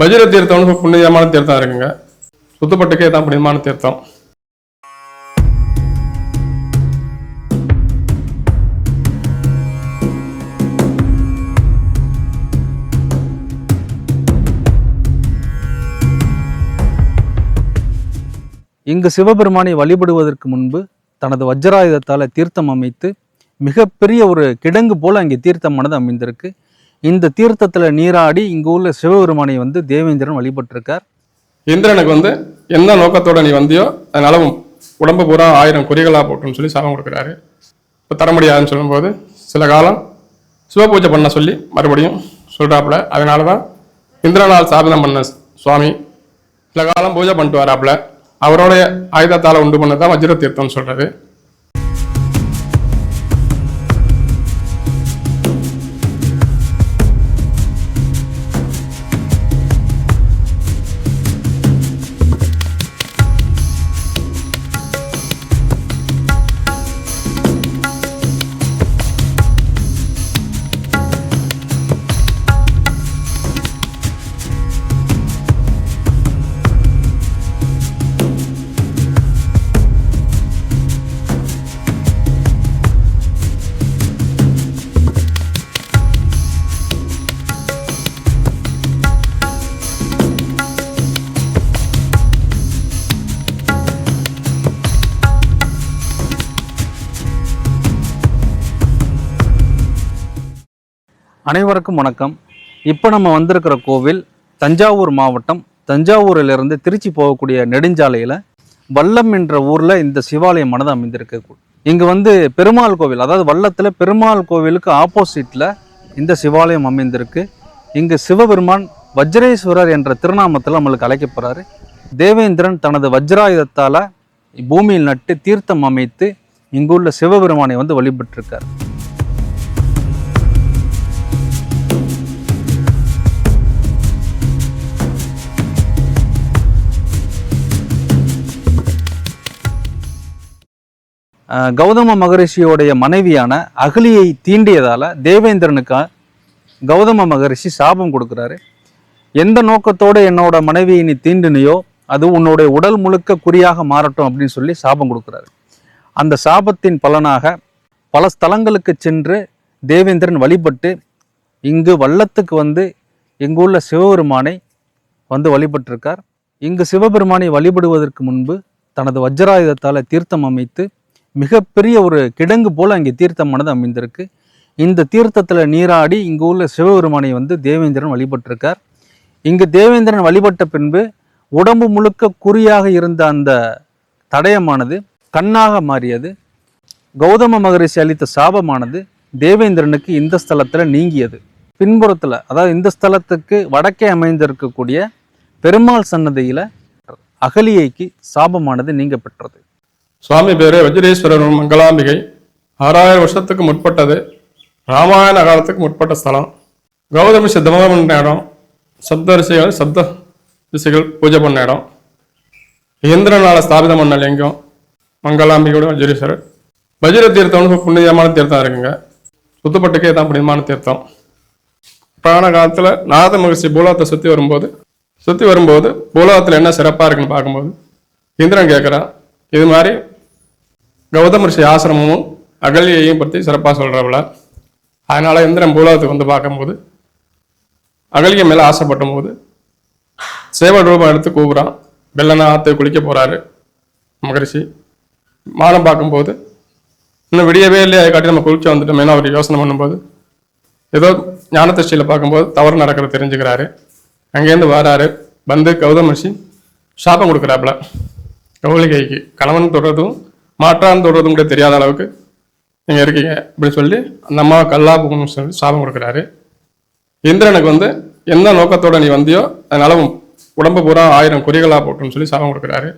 வஜ்ர தீர்த்தம்னு புண்ணியமான தீர்த்தம் இருக்குங்க. சுத்தப்பட்டுக்கே தான் புனிதமான தீர்த்தம். இங்கு சிவபெருமானை வழிபடுவதற்கு முன்பு தனது வஜ்ராயுதத்தால் தீர்த்தம் அமைத்து மிகப்பெரிய ஒரு கிடங்கு போல அங்கே தீர்த்தமானது அமைந்திருக்கு. இந்த தீர்த்தத்தில் நீராடி இங்கே உள்ள சிவபெருமானை வந்து தேவேந்திரன் வழிபட்டிருக்கார். இந்திரனுக்கு வந்து எந்த நோக்கத்தோட நீ வந்தியோ அதனால உடம்பு பூரா ஆயிரம் குறிகளாக போட்டுன்னு சொல்லி சாபம் கொடுக்குறாரு. இப்போ தர முடியாதுன்னு சொல்லும்போது சில காலம் சிவ பூஜை பண்ண சொல்லி மறுபடியும் சொல்கிறாப்புல அதனால தான் இந்திரனால் சாதனம் பண்ண சுவாமி சில காலம் பூஜை பண்ணிட்டு வராப்புல. அவரோடைய ஆயுதத்தால் உண்டு பண்ணதான் வஜ்ர தீர்த்தம்னு சொல்கிறது அனைவருக்கும் வணக்கம். இப்போ நம்ம வந்திருக்கிற கோவில் தஞ்சாவூர் மாவட்டம். தஞ்சாவூரிலிருந்து திருச்சி போகக்கூடிய நெடுஞ்சாலையில் வல்லம் என்ற ஊரில் இந்த சிவாலயமானது அமைந்திருக்கு. இங்கே வந்து பெருமாள் கோவில் அதாவது வல்லத்தில் பெருமாள் கோவிலுக்கு ஆப்போசிட்டில் இந்த சிவாலயம் அமைந்திருக்கு. இங்கு சிவபெருமான் வஜ்ரேஸ்வரர் என்ற திருநாமத்தில் நம்மளுக்கு அழைக்கப்படுறாரு. தேவேந்திரன் தனது வஜ்ராயுதத்தால் பூமியில் நட்டு தீர்த்தம் அமைத்து இங்குள்ள சிவபெருமானை வந்து வழிபட்டிருக்கார். கௌதம மகரிஷியோடைய மனைவியான அகலியை தீண்டியதால் தேவேந்திரனுக்கு கௌதம மகரிஷி சாபம் கொடுக்குறாரு. எந்த நோக்கத்தோடு என்னோட மனைவியை நீ தீண்டினியோ அது உன்னுடைய உடல் முழுக்க குறியாக மாறட்டும் அப்படின்னு சொல்லி சாபம் கொடுக்குறாரு. அந்த சாபத்தின் பலனாக பல ஸ்தலங்களுக்கு சென்று தேவேந்திரன் வழிபட்டு இங்கு வள்ளத்துக்கு வந்து இங்குள்ள சிவபெருமானை வந்து வழிபட்டிருக்கார். இங்கு சிவபெருமானை வழிபடுவதற்கு முன்பு தனது வஜ்ராயுதத்தால் தீர்த்தம் அமைத்து மிகப்பெரிய ஒரு கிடங்கு போல் அங்கே தீர்த்தமானது அமைந்திருக்கு. இந்த தீர்த்தத்தில் நீராடி இங்கு உள்ள சிவபெருமானை வந்து தேவேந்திரன் வழிபட்டிருக்கார். இங்கு தேவேந்திரன் வழிபட்ட பின்பு உடம்பு முழுக்க குறியாக இருந்த அந்த தடயமானது கண்ணாக மாறியது. கௌதம மகரிஷி அளித்த சாபமானது தேவேந்திரனுக்கு இந்த ஸ்தலத்தில் நீங்கியது. பின்புறத்தில் அதாவது இந்த ஸ்தலத்துக்கு வடக்கே அமைந்திருக்கக்கூடிய பெருமாள் சன்னதியில் அகலியைக்கு சாபமானது நீங்க பெற்றது. சுவாமி பேரு வஜ்ரேஸ்வரர் மங்களாம்பிகை ஆறாயிரம் வருஷத்துக்கு முற்பட்டது. ராமாயண காலத்துக்கு முற்பட்ட ஸ்தலம். கௌதமி சித்தமாக பண்ண இடம். சப்த ரிஷிகள் சப்த ரிஷிகள் பூஜை பண்ண இடம். இந்திரனால் ஸ்தாபிதம் பண்ண லிங்கம். மங்களாம்பிகையோட வஜ்ரேஸ்வரர். வஜ்ர தீர்த்தம்னு புண்ணியமான தீர்த்தம் இருக்குங்க. சுத்தப்பட்டுக்கே தான் புனிதமான தீர்த்தம். புராண காலத்தில் நாத மகிழ்ச்சி பூலோகத்தை சுற்றி வரும்போது சுற்றி வரும்போது பூலோகத்தில் என்ன சிறப்பாக இருக்குன்னு பார்க்கும்போது இந்திரன் கேட்குறான் இது மாதிரி கௌதம ரிஷி ஆசிரமமும் அகல்யையும் பற்றி சிறப்பாக சொல்கிறவள அதனால் இந்திரன் பூலோகத்துக்கு வந்து பார்க்கும்போது அகல்ய மேலே ஆசைப்பட்டும் போது சேவல் ரூபம் எடுத்து கூப்பிட்றான் வெள்ளனா ஆற்று குளிக்க போகிறாரு மகரிஷி. மானம் பார்க்கும்போது இன்னும் விடியவே இல்லையா அதை காட்டி நம்ம குளிக்க வந்துட்டோமேனு அவர் யோசனை பண்ணும்போது ஏதோ ஞானதிருஷ்டியில் பார்க்கும்போது தவறு நடக்கிறத தெரிஞ்சுக்கிறாரு. அங்கேருந்து வராரு. வந்து கௌதம் ரிஷி சாபம் கொடுக்குறாப்புல. கௌலிகைக்கு கணவன் தொடுறதும் மாற்றான் தொடுறதும் கூட தெரியாத அளவுக்கு நீங்கள் இருக்கீங்க. அப்படின்னு சொல்லி அந்த அம்மாவை கல்லா போகணும்னு சொல்லி சாபம் கொடுக்குறாரு. இந்திரனுக்கு வந்து எந்த நோக்கத்தோட நீ வந்தியோ அதனால உடம்பு பூரா ஆயிரம் குறிகளாக போட்டுன்னு சொல்லி சாபம் கொடுக்குறாரு.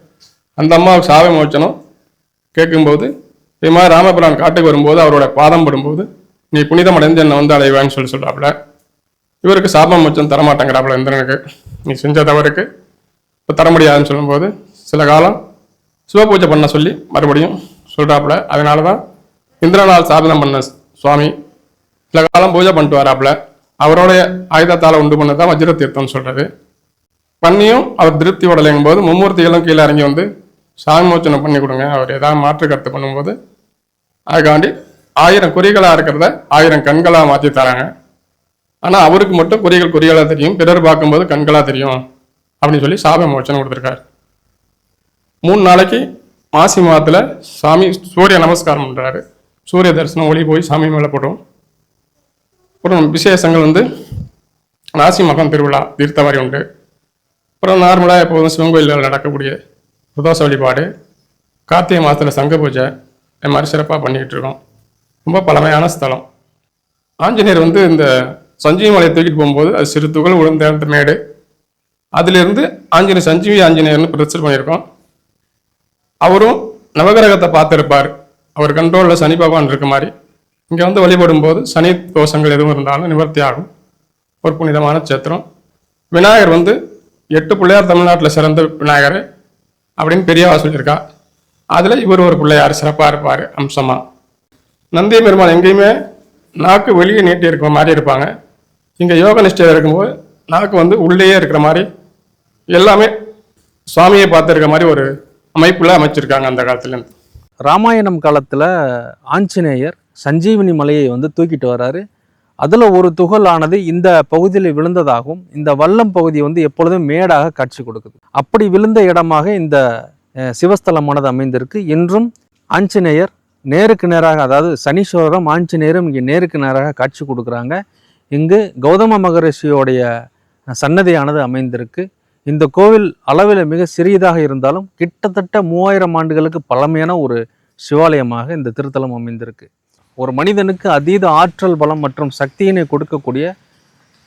அந்த அம்மாவுக்கு சாபம் மோச்சனம் கேட்கும்போது இது மாதிரி ராமபுரான் காட்டுக்கு வரும்போது அவரோட பாதம் படும்போது நீ புனிதம் அடைந்து என்னை வந்து அடைவான்னு சொல்லி சொல்றாப்புல. இவருக்கு சாபம் மோச்சம் தரமாட்டேங்கிறாப்புல இந்திரனுக்கு. நீ செஞ்ச தவறுக்கு இப்போ தர முடியாதுன்னு சொல்லும்போது சில காலம் சிவபூஜை பண்ண சொல்லி மறுபடியும் சொல்கிறாப்புல அதனால தான் இந்திரனால் சாதனம் பண்ண சுவாமி சில காலம் பூஜை பண்ணிட்டு வராப்புல. அவருடைய ஆயுதத்தால் உண்டு பண்ணதான் வஜ்ர தீர்த்தம்னு சொல்கிறது பண்ணியும் அவர் திருப்தி உடலைங்கும் போது மும்மூர்த்திகளும் கீழே இறங்கி வந்து சாமிமோச்சனை பண்ணி கொடுங்க. அவர் ஏதாவது மாற்று கருத்து பண்ணும்போது அதுக்காண்டி ஆயிரம் குறிகளாக இருக்கிறத ஆயிரம் கண்களாக மாற்றி தராங்க. ஆனால் அவருக்கு மட்டும் குறிகள் குறிகளாக தெரியும். பிறர் பார்க்கும்போது கண்களாக தெரியும் அப்படின்னு சொல்லி சாப மோச்சனை கொடுத்துருக்காரு. மூணு நாளைக்கு மாசி மாதத்தில் சாமி சூரிய நமஸ்காரம் பண்ணுறாரு சூரிய தரிசனம் ஒளி போய் சாமி மேலே போட்டோம் அப்புறம் விசேஷங்கள் வந்து ராசி மகம் திருவிழா தீர்த்தவாரி உண்டு. அப்புறம் நார்மலாக எப்போதும் சிவன் கோயிலில் நடக்கக்கூடிய புதோச வழிபாடு கார்த்திகை மாதத்தில் சங்க பூஜை இந்த மாதிரி சிறப்பாக பண்ணிக்கிட்டு இருக்கோம். ரொம்ப பழமையான ஸ்தலம். ஆஞ்சநேயர் வந்து இந்த சஞ்சீவி மலையை தூக்கிட்டு போகும்போது அது சிறு துகள் உளுந்த மேடு. அதிலிருந்து ஆஞ்சநேயர் சஞ்சீவி ஆஞ்சநேயர்னு பிரச்சனை பண்ணியிருக்கோம். அவரும் நவகிரகத்தை பார்த்துருப்பார். அவர் கண்ட்ரோலில் சனி பகவான் இருக்க மாதிரி. இங்கே வந்து வழிபடும் போது சனி தோஷங்கள் எதுவும் இருந்தாலும் நிவர்த்தி ஆகும். ஒரு புனிதமான சேத்திரம் விநாயகர் வந்து எட்டு பிள்ளையார் தமிழ்நாட்டில் சிறந்த விநாயகர் அப்படின்னு பெரியவா சொல்லியிருக்கா. அதில் இவர் ஒரு பிள்ளையார் சிறப்பாக இருப்பார் அம்சமாக நந்திய பெருமாள் எங்கேயுமே நாக்கு வெளியே நீட்டி இருக்கிற மாதிரி இருப்பாங்க. இங்கே யோக நிஷ்டையில் இருக்கும்போது நாக்கு வந்து உள்ளேயே இருக்கிற மாதிரி எல்லாமே சுவாமியை பார்த்துருக்க மாதிரி ஒரு அமைப்புல அமைச்சிருக்காங்க அந்த காலத்துலேருந்து ராமாயணம் காலத்தில் ஆஞ்சநேயர் சஞ்சீவினி மலையை வந்து தூக்கிட்டு வராரு. அதில் ஒரு துகளானது இந்த பகுதியில் விழுந்ததாகவும் இந்த வல்லம் பகுதி வந்து எப்பொழுதும் மேடாக காட்சி கொடுக்குது. அப்படி விழுந்த இடமாக இந்த சிவஸ்தலமானது அமைந்திருக்கு. இன்றும் ஆஞ்சநேயர் நேருக்கு நேராக அதாவது சனீஸ்வரரும் ஆஞ்சநேயரும் இங்கே நேருக்கு நேராக காட்சி கொடுக்குறாங்க. இங்கு கௌதம மகரிஷியோடைய சன்னதியானது அமைந்திருக்கு. இந்த கோவில் அளவில் மிக சிறியதாக இருந்தாலும் கிட்டத்தட்ட மூவாயிரம் ஆண்டுகளுக்கு பழமையான ஒரு சிவாலயமாக இந்த திருத்தலம் அமைந்திருக்கு. ஒரு மனிதனுக்கு அதீத ஆற்றல் பலம் மற்றும் சக்தியினை கொடுக்கக்கூடிய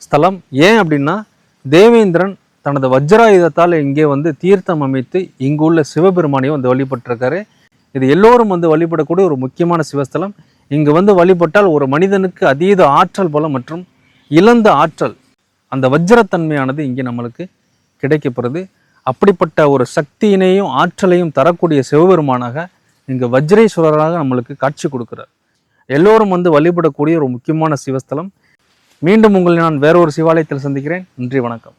ஸ்தலம். ஏன் அப்படின்னா தேவேந்திரன் தனது வஜ்ராயுதத்தால் இங்கே வந்து தீர்த்தம் அமைத்து இங்குள்ள சிவபெருமானையும் வந்து வழிபட்டிருக்காரு. இது எல்லோரும் வந்து வழிபடக்கூடிய ஒரு முக்கியமான சிவஸ்தலம். இங்கு வந்து வழிபட்டால் ஒரு மனிதனுக்கு அதீத ஆற்றல் பலம் மற்றும் இழந்த ஆற்றல் அந்த வஜ்ரத்தன்மையானது இங்கே நம்மளுக்கு கிடைக்கப்படுது. அப்படிப்பட்ட ஒரு சக்தியினையும் ஆற்றலையும் தரக்கூடிய சிவபெருமானாக இங்கே வஜ்ரேஸ்வரராக நம்மளுக்கு காட்சி கொடுக்கிறார். எல்லோரும் வந்து வழிபடக்கூடிய ஒரு முக்கியமான சிவஸ்தலம். மீண்டும் உங்களை நான் வேறொரு சிவாலயத்தில் சந்திக்கிறேன். நன்றி வணக்கம்.